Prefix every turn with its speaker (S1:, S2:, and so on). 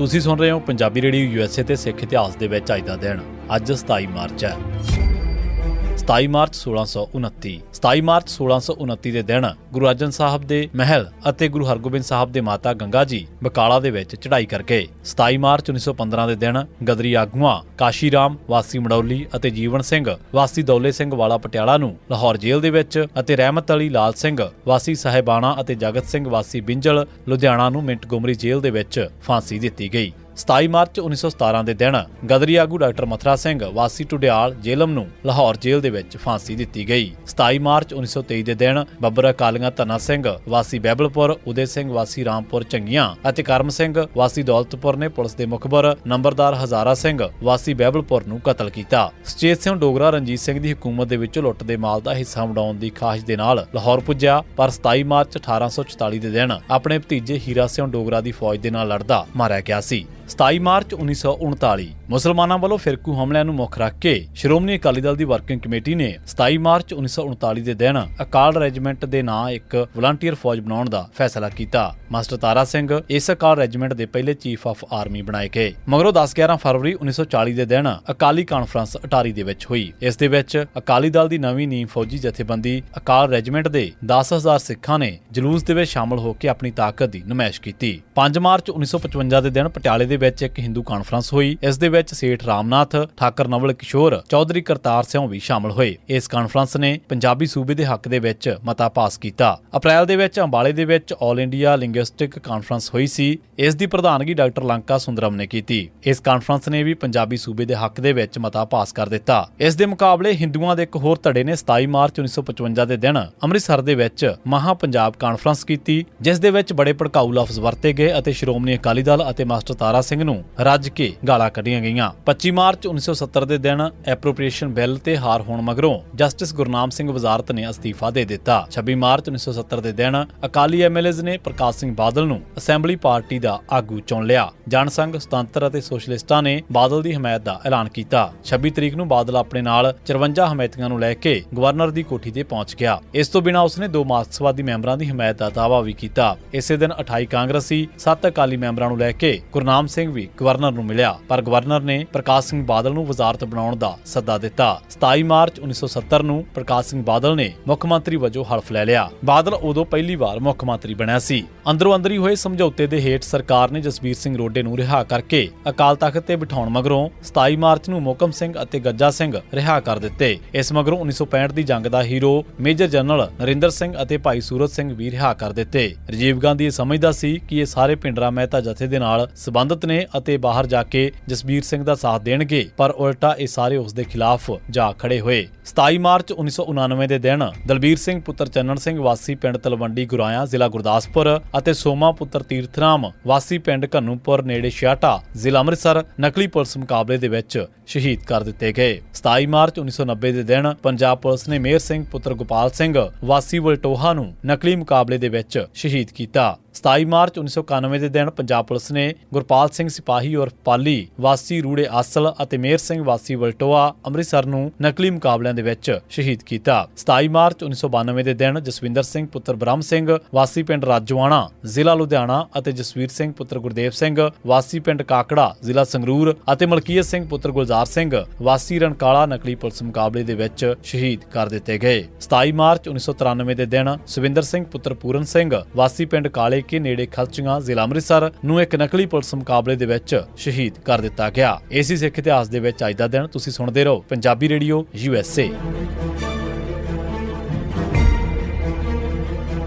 S1: ਤੁਸੀਂ ਸੁਣ ਰਹੇ ਹੋ ਪੰਜਾਬੀ ਰੇਡੀਓ ਯੂਐਸਏ ਤੇ ਸਿੱਖ ਇਤਿਹਾਸ ਦੇ ਵਿੱਚ ਅੱਜ ਦਾ ਦਿਨ। ਅੱਜ 27 ਮਾਰਚ ਹੈ। 27 ਮਾਰਚ 1629 27 ਮਾਰਚ 1629 ਦੇ ਦਿਨ ਗੁਰੂ ਅਰਜਨ ਸਾਹਿਬ ਦੇ ਮਹਿਲ ਅਤੇ ਗੁਰੂ ਹਰਗੋਬਿੰਦ ਸਾਹਿਬ ਦੇ ਮਾਤਾ ਗੰਗਾ ਜੀ ਬਕਾਲਾ ਦੇ ਵਿੱਚ ਚੜ੍ਹਾਈ ਕਰਕੇ 27 ਮਾਰਚ 1915 ਦੇ ਦਿਨ ਗਦਰੀ ਆਗੂਆਂ ਕਾਸ਼ੀ ਰਾਮ ਵਾਸੀ ਮੜੌਲੀ ਅਤੇ ਜੀਵਨ ਸਿੰਘ, ਵਾਸੀ ਦੌਲੇ ਸਿੰਘ ਵਾਲਾ ਪਟਿਆਲਾ ਨੂੰ ਲਾਹੌਰ ਜੇਲ੍ਹ ਦੇ ਵਿੱਚ ਅਤੇ ਰਹਿਮਤ ਅਲੀ ਲਾਲ ਸਿੰਘ, ਵਾਸੀ ਸਾਹਿਬਾਨਾ ਅਤੇ ਜਗਤ ਸਿੰਘ, ਵਾਸੀ ਬਿੰਜਲ ਲੁਧਿਆਣਾ ਨੂੰ ਮਿੰਟ ਮਿੰਟਗੋਮਰੀ ਜੇਲ੍ਹ ਦੇ ਵਿੱਚ ਫਾਂਸੀ ਦਿੱਤੀ ਗਈ। 27 ਮਾਰਚ 1917 ਦੇ ਦਿਨ ਗਦਰੀ ਆਗੂ ਡਾਕਟਰ ਮਥਰਾ ਸਿੰਘ ਵਾਸੀ ਟੁਡਿਆਲ ਜੇਲਮ ਨੂੰ ਲਾਹੌਰ ਜੇਲ੍ਹ ਦੇ ਵਿੱਚ ਫਾਂਸੀ ਦਿੱਤੀ ਗਈ। 27 ਮਾਰਚ 1923 ਦੇ ਦਿਨ ਬੱਬਰ ਅਕਾਲੀਆਂ ਧਨਾ ਸਿੰਘ ਵਾਸੀ ਬੈਬਲਪੁਰ ਉਦੇ ਸਿੰਘ ਵਾਸੀ ਰਾਮਪੁਰ ਚੰਗੀਆਂ ਅਤੇ ਕਰਮ ਸਿੰਘ ਵਾਸੀ ਦੌਲਤਪੁਰ ਨੇ ਪੁਲਿਸ ਦੇ ਮੁਖਬਰ ਨੰਬਰਦਾਰ ਹਜ਼ਾਰਾ ਸਿੰਘ ਵਾਸੀ ਬੈਬਲਪੁਰ ਨੂੰ ਕਤਲ ਕੀਤਾ। ਸੁਚੇਤ ਸਿੰਘ ਡੋਗਰਾ ਰਣਜੀਤ ਸਿੰਘ ਦੀ ਹਕੂਮਤ ਦੇ ਵਿੱਚੋਂ ਲੁੱਟ ਦੇ ਮਾਲ ਦਾ ਹਿੱਸਾ ਵੰਡਾਉਣ ਦੀ ਖਾਹਿਸ਼ ਦੇ ਨਾਲ ਲਾਹੌਰ ਪੁੱਜਿਆ, ਪਰ 27 ਮਾਰਚ 1844 ਦੇ ਦਿਨ ਆਪਣੇ ਭਤੀਜੇ ਹੀਰਾ ਸਿੰਘ ਡੋਗਰਾ ਦੀ ਫੌਜ ਦੇ ਨਾਲ ਲੜਦਾ ਮਾਰਿਆ ਗਿਆ ਸੀ। 27 ਮਾਰਚ 1939 ਮੁਸਲਮਾਨਾਂ ਵੱਲੋਂ ਫਿਰਕੂ ਹਮਲਿਆਂ ਨੂੰ ਮੁੱਖ ਰੱਖ ਕੇ ਸ਼੍ਰੋਮਣੀ ਅਕਾਲੀ ਦਲ ਦੀ ਵਰਕਿੰਗ ਕਮੇਟੀ ਨੇ 27 ਮਾਰਚ 1939 ਦੇ ਦਿਨ ਅਕਾਲ ਰੈਜੀਮੈਂਟ ਦੇ ਨਾਂ ਇੱਕ ਵਲੰਟੀਅਰ ਫੌਜ ਬਣਾਉਣ ਦਾ ਫੈਸਲਾ ਕੀਤਾ। ਮਾਸਟਰ ਤਾਰਾ ਸਿੰਘ ਇਸ ਅਕਾਲ ਰੈਜੀਮੈਂਟ ਦੇ ਪਹਿਲੇ ਚੀਫ ਆਫ ਆਰਮੀ ਬਣਾਏ ਗਏ। ਮਗਰੋਂ 10-11 ਫਰਵਰੀ 1940 ਦੇ ਦਿਨ ਅਕਾਲੀ ਕਾਨਫਰੰਸ ਅਟਾਰੀ ਦੇ ਵਿੱਚ ਹੋਈ। ਇਸ ਦੇ ਵਿੱਚ ਅਕਾਲੀ ਦਲ ਦੀ ਨਵੀਂ ਨੀਮ ਫੌਜੀ ਜਥੇਬੰਦੀ ਅਕਾਲ ਰੈਜੀਮੈਂਟ ਦੇ 10000 ਸਿੱਖਾਂ ਨੇ ਜਲੂਸ ਦੇ ਵਿੱਚ ਸ਼ਾਮਲ ਹੋ ਕੇ ਆਪਣੀ ਤਾਕਤ ਦੀ ਨੁਮਾਇਸ਼ ਕੀਤੀ। 5 ਮਾਰਚ 1955 ਦੇ ਦਿਨ ਪਟਿਆਲੇ ਦੇ ਵਿੱਚ ਇੱਕ ਹਿੰਦੂ ਕਾਨਫਰੰਸ ਹੋਈ। ਇਸ ਦੇ ਵਿੱਚ ਸੇਠ ਰਾਮਨਾਥ, ਠਾਕਰ ਨਵਲ ਕਿਸ਼ੋਰ, ਚੌਧਰੀ ਕਰਤਾਰ ਸਿੰਘ ਵੀ ਸ਼ਾਮਲ ਹੋਏ। ਇਸ ਕਾਨਫਰੰਸ ਨੇ ਪੰਜਾਬੀ ਸੂਬੇ ਦੇ ਹੱਕ ਦੇ ਵਿੱਚ ਮਤਾ ਪਾਸ ਕੀਤਾ। ਅਪ੍ਰੈਲ ਦੇ ਵਿੱਚ ਅੰਬਾਲੇ ਦੇ ਵਿੱਚ 올 ਇੰਡੀਆ ਲਿੰਗੁਇਸਟਿਕ ਕਾਨਫਰੰਸ ਹੋਈ ਸੀ। ਇਸ ਦੀ ਪ੍ਰਧਾਨਗੀ ਡਾਕਟਰ ਲੰਕਾ ਸੁੰਦਰਮ ਨੇ ਕੀਤੀ। ਇਸ ਕਾਨਫਰੰਸ ਨੇ ਵੀ ਪੰਜਾਬੀ ਸੂਬੇ ਦੇ ਹੱਕ ਦੇ ਵਿੱਚ ਮਤਾ ਪਾਸ ਕਰ ਦਿੱਤਾ। ਇਸ ਦੇ ਮੁਕਾਬਲੇ ਹਿੰਦੂਆਂ ਦੇ ਇੱਕ ਹੋਰ ਧੜੇ ਨੇ 27 ਮਾਰਚ 1955 ਦੇ ਦਿਨ ਅੰਮ੍ਰਿਤਸਰ ਦੇ ਵਿੱਚ ਮਹਾ ਪੰਜਾਬ ਕਾਨਫਰੰਸ ਕੀਤੀ, ਜਿਸ ਦੇ ਵਿੱਚ ਬੜੇ ਭੜਕਾਊ ਲਫ਼ਜ਼ ਵਰਤੇ ਗਏ ਅਤੇ ਸ਼੍ਰੋਮਣੀ ਅਕਾਲੀ ਦਲ ਅਤੇ ਮਾਸਟਰ ਤਾਰਾ ਸਿੰਘ ਨੂੰ ਰੱਜ ਕੇ ਗਾਲਾਂ ਕੱਢੀਆਂ ਗਈਆਂ। 25 ਮਾਰਚ 1970 ਦੇ ਦਿਨ ਐਪਰੋਪ੍ਰੀਏਸ਼ਨ ਬਿੱਲ ਤੇ ਹਾਰ ਹੋਣ ਮਗਰੋਂ ਜਸਟਿਸ ਗੁਰਨਾਮ ਸਿੰਘ ਵਜ਼ਾਰਤ ਨੇ ਅਸਤੀਫਾ ਦੇ ਦਿੱਤਾ। 26 ਮਾਰਚ 1970 ਦੇ ਦਿਨ ਅਕਾਲੀ ਐਮਐਲਏਜ਼ ਨੇ ਪ੍ਰਕਾਸ਼ ਸਿੰਘ ਬਾਦਲ ਨੂੰ ਅਸੈਂਬਲੀ ਪਾਰਟੀ ਦਾ ਆਗੂ ਚੁਣ ਲਿਆ। ਜਨ ਸੰਘ ਸੁਤੰਤਰ ਅਤੇ ਸੋਸ਼ਲਿਸਟਾਂ ਨੇ ਬਾਦਲ ਦੀ ਹਮਾਇਤ ਦਾ ਐਲਾਨ ਕੀਤਾ। 26 ਤਰੀਕ ਨੂੰ ਬਾਦਲ ਆਪਣੇ ਨਾਲ 54 ਹਮਾਇਤੀਆਂ ਨੂੰ ਲੈ ਕੇ ਗਵਰਨਰ ਦੀ ਕੋਠੀ ਤੇ ਪਹੁੰਚ ਗਿਆ। ਇਸ ਤੋਂ ਬਿਨਾਂ ਉਸਨੇ ਦੋ ਮਾਰਕਸਵਾਦੀ ਮੈਂਬਰਾਂ ਦੀ ਹਮਾਇਤ ਦਾ ਦਾਅਵਾ ਵੀ ਕੀਤਾ। ਇਸੇ ਦਿਨ 28 ਕਾਂਗਰਸੀ 7 ਅਕਾਲੀ ਮੈਂਬਰਾਂ ਨੂੰ ਲੈ ਕੇ ਗੁਰਨਾਮ ਸਿੰਘ ਵੀ ਗਵਰਨਰ ਨੂੰ ਮਿਲਿਆ, ਪਰ ਗਵਰਨਰ ਨੇ ਪ੍ਰਕਾਸ਼ ਸਿੰਘ ਬਾਦਲ ਨੂੰ ਵਜ਼ਾਰਤ ਬਣਾਉਣ ਦਾ ਸੱਦਾ ਦਿੱਤਾ। 27 ਮਾਰਚ 1970 ਨੂੰ ਪ੍ਰਕਾਸ਼ ਸਿੰਘ ਬਾਦਲ ਨੇ ਮੁੱਖ ਮੰਤਰੀ ਵਜੋਂ ਹਲਫ ਲੈ ਲਿਆ। ਬਾਦਲ ਉਦੋਂ ਪਹਿਲੀ ਵਾਰ ਮੁੱਖ ਮੰਤਰੀ ਬਣਿਆ ਸੀ। ਅੰਦਰੋਂ ਅੰਦਰੀ ਹੋਏ ਸਮਝੌਤੇ ਦੇ ਹੇਠ ਸਰਕਾਰ ਨੇ ਜਸਬੀਰ ਸਿੰਘ ਰੋਡੇ ਨੂੰ ਰਿਹਾ ਕਰਕੇ ਅਕਾਲ ਤਖਤ ਤੇ ਬਿਠਾਉਣ ਮਗਰੋਂ 27 ਮਾਰਚ ਨੂੰ ਮੋਕਮ ਸਿੰਘ ਅਤੇ ਗੱਜਾ ਸਿੰਘ ਰਿਹਾ ਕਰ ਦਿੱਤੇ। ਇਸ ਮਗਰੋਂ 1965 ਦੀ ਜੰਗ ਦਾ hero major general Narinder Singh ਅਤੇ ਭਾਈ ਸੂਰਜ ਸਿੰਘ ਵੀ ਰਿਹਾ ਕਰ ਦਿੱਤੇ। ਰਾਜੀਵ ਗਾਂਧੀ ਇਹ ਸਮਝਦਾ ਸੀ ਕਿ ਇਹ ਸਾਰੇ ਪਿੰਡਰਾ ਮਹਿਤਾ ਜਥੇ ਦੇ ਨਾਲ ਸੰਬੰਧਿਤ ਨੇ ਅਤੇ ਬਾਹਰ ਜਾ ਕੇ ਜਸਬੀਰ ਸਿੰਘ ਦਾ ਸਾਥ ਦੇਣਗੇ, ਪਰ ਉਲਟਾ ਇਹ ਸਾਰੇ ਉਸ ਦੇ ਖਿਲਾਫ ਜਾ ਖੜੇ ਹੋਏ। 27 ਮਾਰਚ 1999 ਦੇ ਦਿਨ ਦਲਬੀਰ ਸਿੰਘ ਪੁੱਤਰ ਚੰਨਣ ਸਿੰਘ ਵਾਸੀ ਪਿੰਡ ਤਲਵੰਡੀ ਗੁਰਾਇਆ ਜ਼ਿਲ੍ਹਾ ਗੁਰਦਾਸਪੁਰ ਅਤੇ ਸੋਮਾ ਪੁੱਤਰ ਤੀਰਥਰਾਮ ਵਾਸੀ ਪਿੰਡ ਘਨੂਪੁਰ ਨੇੜੇ ਛਿਆਟਾ ਜ਼ਿਲ੍ਹਾ ਅੰਮ੍ਰਿਤਸਰ ਨਕਲੀ ਪੁਲਿਸ ਮੁਕਾਬਲੇ ਦੇ ਵਿੱਚ ਸ਼ਹੀਦ ਕਰ ਦਿੱਤੇ ਗਏ। 27 ਮਾਰਚ 1990 ਦੇ ਦਿਨ ਪੰਜਾਬ ਪੁਲਿਸ ਨੇ ਮੇਹਰ ਸਿੰਘ ਪੁੱਤਰ ਗੋਪਾਲ ਸਿੰਘ ਵਾਸੀ ਵਲਟੋਹਾ ਨੂੰ ਨਕਲੀ ਮੁਕਾਬਲੇ ਦੇ ਵਿੱਚ ਸ਼ਹੀਦ ਕੀਤਾ। 27 ਮਾਰਚ 1991 ਦੇ ਦਿਨ ਪੰਜਾਬ ਪੁਲਿਸ ਨੇ ਗੁਰਪਾਲ ਸਿੰਘ ਸਿਪਾਹੀ ਔਰ ਪਾਲੀ, ਵਾਸੀ ਰੂੜੇ ਆਸਲ ਅਤੇ ਮੇਹਰ ਸਿੰਘ ਵਾਸੀ ਵਲਟੋਆ ਅੰਮ੍ਰਿਤਸਰ ਨੂੰ ਨਕਲੀ ਮੁਕਾਬਲਿਆਂ ਦੇ ਵਿੱਚ ਸ਼ਹੀਦ ਕੀਤਾ। 27 ਮਾਰਚ 1992 ਦੇ ਦਿਨ ਜਸਵਿੰਦਰ ਸਿੰਘ ਪੁੱਤਰ ਬ੍ਰਹਮ ਸਿੰਘ, ਵਾਸੀ ਪਿੰਡ ਰਾਜਵਾਣਾ ਜ਼ਿਲ੍ਹਾ ਲੁਧਿਆਣਾ ਅਤੇ ਜਸਵੀਰ ਸਿੰਘ ਪੁੱਤਰ ਗੁਰਦੇਵ ਸਿੰਘ, ਵਾਸੀ ਪਿੰਡ ਕਾਕੜਾ, ਜ਼ਿਲ੍ਹਾ ਸੰਗਰੂਰ ਅਤੇ ਮਲਕੀਅਤ ਸਿੰਘ ਪੁੱਤਰ ਗੁਲਜ਼ਾਰ ਸਿੰਘ, ਵਾਸੀ ਰਣਕਾਲਾ ਨਕਲੀ ਪੁਲਿਸ ਮੁਕਾਬਲੇ ਦੇ ਵਿੱਚ ਸ਼ਹੀਦ ਕਰ ਦਿੱਤੇ ਗਏ। 27 ਮਾਰਚ 1993 ਦੇ ਦਿਨ ਸੁਵਿੰਦਰ ਸਿੰਘ ਪੁੱਤਰ ਪੂਰਨ ਸਿੰਘ, ਵਾਸੀ ਪਿੰਡ ਕਾਲੇ ਕੇ ਨੇੜੇ ਖਲਚੀਆਂ ਜ਼ਿਲ੍ਹਾ ਅੰਮ੍ਰਿਤਸਰ ਨੂੰ ਇੱਕ ਨਕਲੀ ਪੁਲਿਸ ਮੁਕਾਬਲੇ ਦੇ ਵਿੱਚ ਸ਼ਹੀਦ ਕਰ ਦਿੱਤਾ ਗਿਆ। ਏਸੀ ਸਿੱਖ ਇਤਿਹਾਸ ਦੇ ਵਿੱਚ ਅੱਜ ਦਾ ਦਿਨ ਤੁਸੀਂ ਸੁਣਦੇ ਰਹੋ। Punjabi radio USA